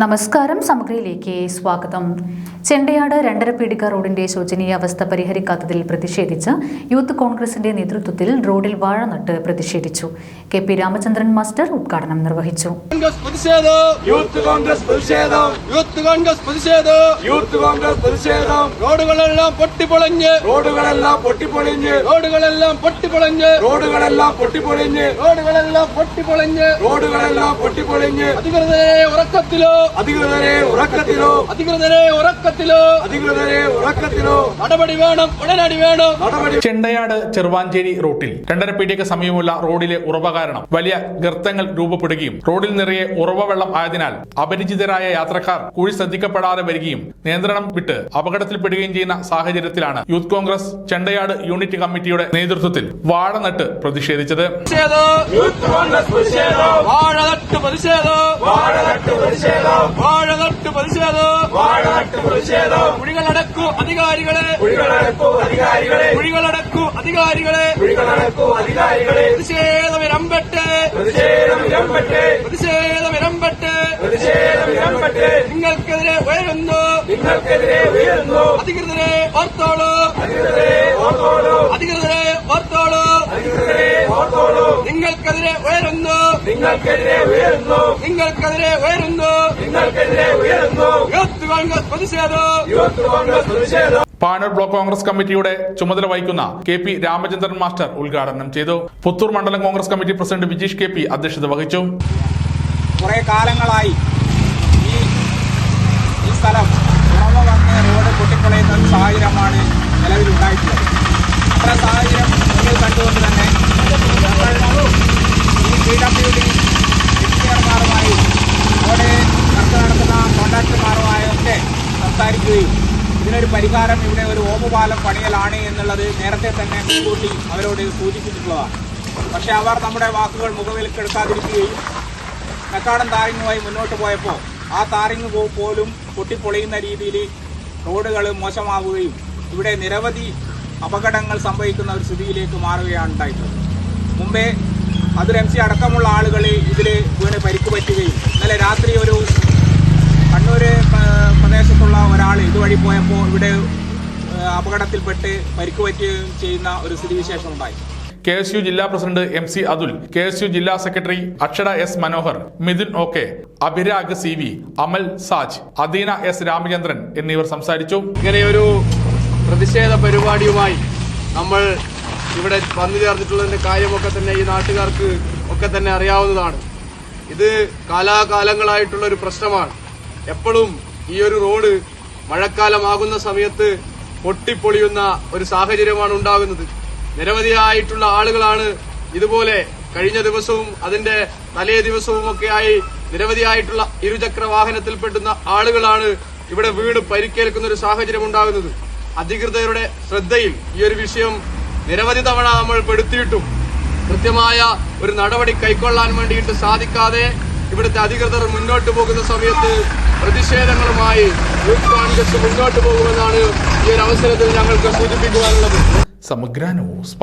നമസ്കാരം സമഗ്രയിലേക്ക് സ്വാഗതം. ചെണ്ടയാട് രണ്ടര പീടിക റോഡിന്റെ ശോചനീയ അവസ്ഥ പരിഹരിക്കാത്തതിൽ പ്രതിഷേധിച്ച് യൂത്ത് കോൺഗ്രസിന്റെ നേതൃത്വത്തിൽ റോഡിൽ വാഴ നട്ട് പ്രതിഷേധിച്ചു. കെ പി രാമചന്ദ്രൻ മാസ്റ്റർ ഉദ്ഘാടനം നിർവഹിച്ചു. കോൺഗ്രസ് പ്രതിഷേധം. യൂത്ത് കോൺഗ്രസ് പ്രതിഷേധം. യൂത്ത് കോൺഗ്രസ് പ്രതിഷേധം. യൂത്ത് കോൺഗ്രസ് പ്രതിഷേധം. റോഡുകളെല്ലാം പൊട്ടിപ്പൊളഞ്ഞ്. റോഡുകളെല്ലാം പൊട്ടിപ്പൊളിഞ്ഞ്. റോഡുകളെല്ലാം പൊട്ടിപ്പൊളഞ്ഞ്. റോഡുകളെല്ലാം പൊട്ടിപ്പൊളിഞ്ഞ്. റോഡുകളെല്ലാം പൊട്ടിപ്പൊളഞ്ഞ്. റോഡുകളെല്ലാം പൊട്ടിപ്പൊളിഞ്ഞ്. അധികൃതരെ ഉറക്കത്തിലോ അധികൃതരെ ഉറക്കത്തിലോ. അധികൃതരെ ഉറക്കത്തിലോ. അധികൃതരെ ഉറക്കത്തിലോ. നടപടി വേണം ഉടനടി വേണം. നടപടി ചെണ്ടയാട് ചെറുവാഞ്ചേരി റൂട്ടിൽ. രണ്ടര പീടിക സമീപമുള്ള റോഡിലെ ഉറവ കാരണം വലിയ ഗർത്തങ്ങൾ രൂപപ്പെടുകയും റോഡിൽ നിറയെ ഉറവ വെള്ളം ആയതിനാൽ അപരിചിതരായ യാത്രക്കാർ കുഴി ശ്രദ്ധിക്കപ്പെടാതെ വരികയും നിയന്ത്രണം വിട്ട് അപകടത്തിൽപ്പെടുകയും ചെയ്യുന്ന സാഹചര്യത്തിലാണ് യൂത്ത് കോൺഗ്രസ് ചെണ്ടയാട് യൂണിറ്റ് കമ്മിറ്റിയുടെ നേതൃത്വത്തിൽ വാഴ നട്ട് പ്രതിഷേധിച്ചത്. പ്രതിഷേധം. പ്രതിഷേധം പ്രതിഷേധം. വാഴനട്ട് പ്രതിഷേധം. പ്രതിഷേധം വാഴനട്ട് പ്രതിഷേധം കുഴികളടക്കൂ അധികാരികളെ. കുഴികളടക്കൂ അധികാരികളെ. കുഴികളടക്കൂ അധികാരികളെ. കുഴികളടക്കൂ അധികാരികളെ. പ്രതിഷേധം ഇരമ്പെട്ട്. പ്രതിഷേധം ഇരമ്പെട്ട്. പ്രതിഷേധം നിങ്ങൾക്കെതിരെ ഉയരുന്നു. നിങ്ങൾക്കെതിരെ ഉയരുന്നു. അധികൃതരെ ഓർത്തോളൂ. അധികൃതരെ ഓർത്തോളൂ. അധികൃതരെ ഓർത്തോളൂ. അധികൃതരെ ഓർത്തോളൂ. നിങ്ങൾക്കെതിരെ ഉയരുന്നു. നിങ്ങൾക്കെതിരെ ഉയരുന്നു. നിങ്ങൾക്കെതിരെ ഉയരുന്നു. നിങ്ങൾക്കെതിരെ ഉയരുന്നു. യൂത്ത് കോൺഗ്രസ് പ്രതിഷേധം. യൂത്ത് കോൺഗ്രസ് പ്രതിഷേധം. പാനൂർ ബ്ലോക്ക് കോൺഗ്രസ് കമ്മിറ്റിയുടെ ചുമതല വഹിക്കുന്ന കെ പി രാമചന്ദ്രൻ മാസ്റ്റർ ഉദ്ഘാടനം ചെയ്തു. പുത്തൂർ മണ്ഡലം Congress committee president Vijeesh K P അധ്യക്ഷത വഹിച്ചു. കുറെ കാലങ്ങളായി ഈ ഈ സ്ഥലം വന്ന് റോഡ് പൊട്ടിപ്പൊളിയുന്ന ഒരു സാഹചര്യമാണ് നിലവിലുണ്ടായിട്ടുള്ളത് അത്ര സാഹചര്യം മുന്നിൽ കണ്ടുകൊണ്ട് തന്നെ ഞങ്ങൾ ഈ പി ഡബ്ല്യു ഡി എഞ്ചിനീയർമാരുമായി റോഡ് വർക്ക് നടത്തുന്ന കോൺട്രാക്ടർമാരുമായി ഒക്കെ സംസാരിക്കുകയും ഇതിനൊരു പരിഹാരം ഇവിടെ ഒരു ഓമപാലം പണിയലാണ് എന്നുള്ളത് നേരത്തെ തന്നെ മുൻകൂട്ടി അവരോട് സൂചിപ്പിച്ചിട്ടുള്ളതാണ്. പക്ഷെ അവർ നമ്മുടെ വാക്കുകൾ മുഖവിലക്കെടുക്കാതിരിക്കുകയും കക്കാടൻ താരിങ്ങുമായി മുന്നോട്ട് പോയപ്പോൾ ആ താരിങ് പോലും പൊട്ടിപ്പൊളിയുന്ന രീതിയിൽ റോഡുകൾ മോശമാവുകയും ഇവിടെ നിരവധി അപകടങ്ങൾ സംഭവിക്കുന്ന ഒരു സ്ഥിതിയിലേക്ക് മാറുകയാണ് ഉണ്ടായിട്ടുള്ളത്. മുമ്പേ അതൊരു എം സി അടക്കമുള്ള ആളുകൾ ഇതിൽ വീണ് പരിക്ക് പറ്റുകയും ഇന്നലെ രാത്രി ഒരു അപകടത്തിൽപ്പെട്ട് പരിക്ക് പറ്റുകയും ചെയ്യുന്ന ഒരു സ്ഥിതിവിശേഷം ഉണ്ടായി കെ എസ് യു ജില്ലാ president M C Athul K S U ജില്ലാ secretary Akshara S Manohar Mithun O K Abhirag C V Amal Saj Adeena S Ramachandran എന്നിവർ സംസാരിച്ചു. ഇങ്ങനെയൊരു പ്രതിഷേധ പരിപാടിയുമായി നമ്മൾ ഇവിടെ വന്നു ചേർന്നിട്ടുള്ളതിന്റെ കാര്യമൊക്കെ തന്നെ ഈ നാട്ടുകാർക്ക് ഒക്കെ തന്നെ അറിയാവുന്നതാണ്. ഇത് കാലാകാലങ്ങളായിട്ടുള്ള ഒരു പ്രശ്നമാണ്. എപ്പോഴും ഈ ഒരു റോഡ് മഴക്കാലമാകുന്ന സമയത്ത് പൊട്ടിപ്പൊളിയുന്ന ഒരു സാഹചര്യമാണ് ഉണ്ടാകുന്നത്. നിരവധിയായിട്ടുള്ള ആളുകളാണ് ഇതുപോലെ കഴിഞ്ഞ ദിവസവും അതിന്റെ തലേ ദിവസവും ഒക്കെയായി നിരവധിയായിട്ടുള്ള ഇരുചക്ര വാഹനത്തിൽപ്പെടുന്ന ആളുകളാണ് ഇവിടെ വീട് പരിക്കേൽക്കുന്ന ഒരു സാഹചര്യം ഉണ്ടാകുന്നത്. അധികൃതരുടെ ശ്രദ്ധയിൽ ഈ ഒരു വിഷയം നിരവധി തവണ നമ്മൾ പെടുത്തിയിട്ടും കൃത്യമായ ഒരു നടപടി കൈക്കൊള്ളാൻ വേണ്ടിയിട്ട് സാധിക്കാതെ ഇവിടുത്തെ അധികൃതർ മുന്നോട്ട് പോകുന്ന സമയത്ത് പ്രതിഷേധങ്ങളുമായി കോൺഗ്രസ് മുന്നോട്ട് പോകുമെന്നാണ് ഈ ഒരു അവസരത്തിൽ ഞങ്ങൾക്ക് സൂചിപ്പിക്കുവാനുള്ളത്. സമഗ്ര ന്യൂസ്